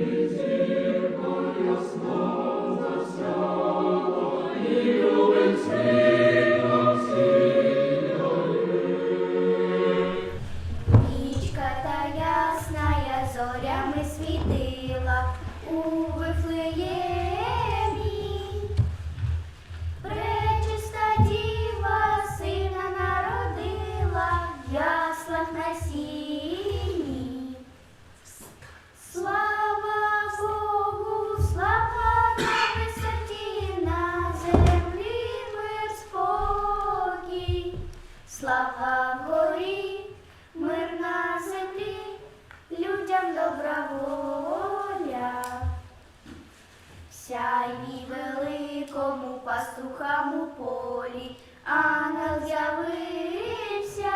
Нічка Сяйві великому пастухам у полі, ангел з'явився.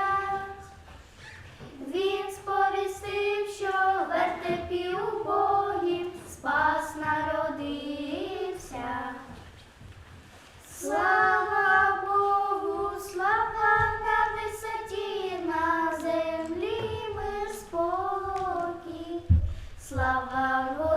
Він сповістив, що вертепі у Богів спас народився. Слава Богу, слава на висоті, на землі мир спокій. Слава горі,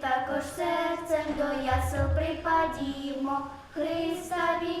також серцем до ясел припадімо, Христа вітаємо.